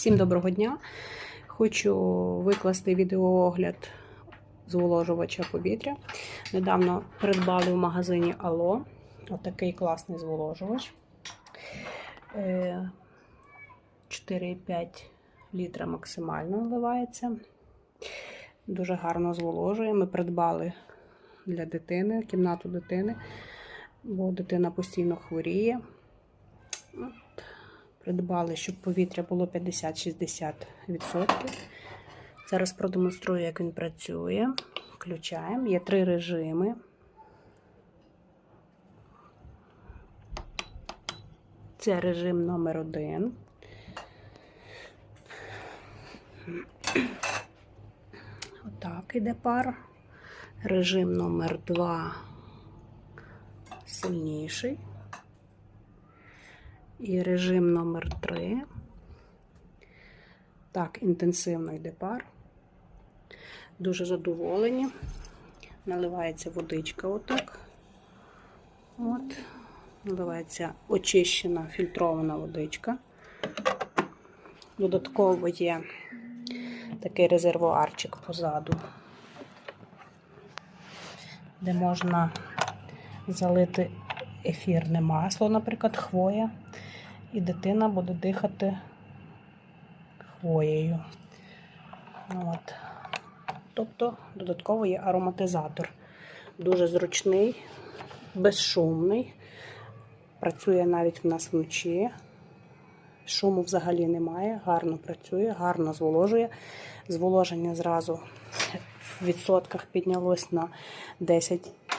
Всім доброго дня! Хочу викласти відеоогляд зволожувача повітря. Недавно придбали в магазині Ало. Отакий класний зволожувач. Е, 4,5 літра максимально вливається. Дуже гарно зволожує. Ми придбали для дитини, кімнату дитини, бо дитина постійно хворіє. Придбали, щоб повітря було 50-60%. Зараз продемонструю, як він працює. Включаємо. Є три режими. Це режим номер один. Отак іде пар. Режим номер два сильніший. І режим номер 3. Так, інтенсивно йде пар. Дуже задоволені. Наливається водичка отак. От. Наливається очищена фільтрована водичка. Додатково є такий резервуарчик позаду, де можна залити ефірне масло, наприклад, хвоя, і дитина буде дихати хвоєю. От. Тобто додатково є ароматизатор. Дуже зручний, безшумний. Працює навіть в нас вночі. Шуму взагалі немає, гарно працює, гарно зволожує. Зволоження зразу в відсотках піднялось на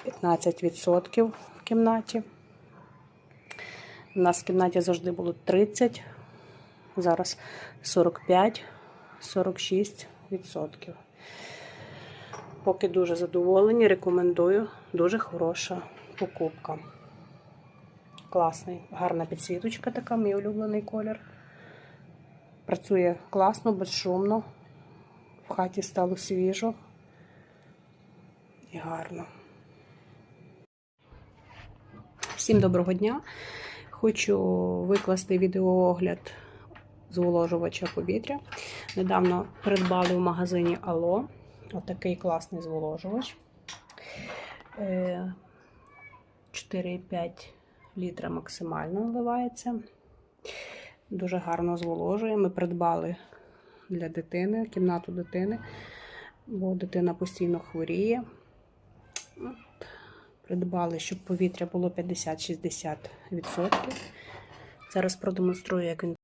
10-15% в кімнаті. У нас в кімнаті завжди було 30, зараз 45-46%. Поки дуже задоволені, рекомендую. Дуже хороша покупка. Класний, гарна підсвіточка така, мій улюблений колір. Працює класно, безшумно. В хаті стало свіжо і гарно. Всім доброго дня! Хочу викласти відеоогляд зволожувача повітря. Недавно придбали в магазині Ало. Отакий класний зволожувач. Е, 4,5 літра максимально вливається. Дуже гарно зволожує. Ми придбали для дитини, кімнату дитини, бо дитина постійно хворіє. Придбали, щоб повітря було 50-60%. Зараз продемонструю, як він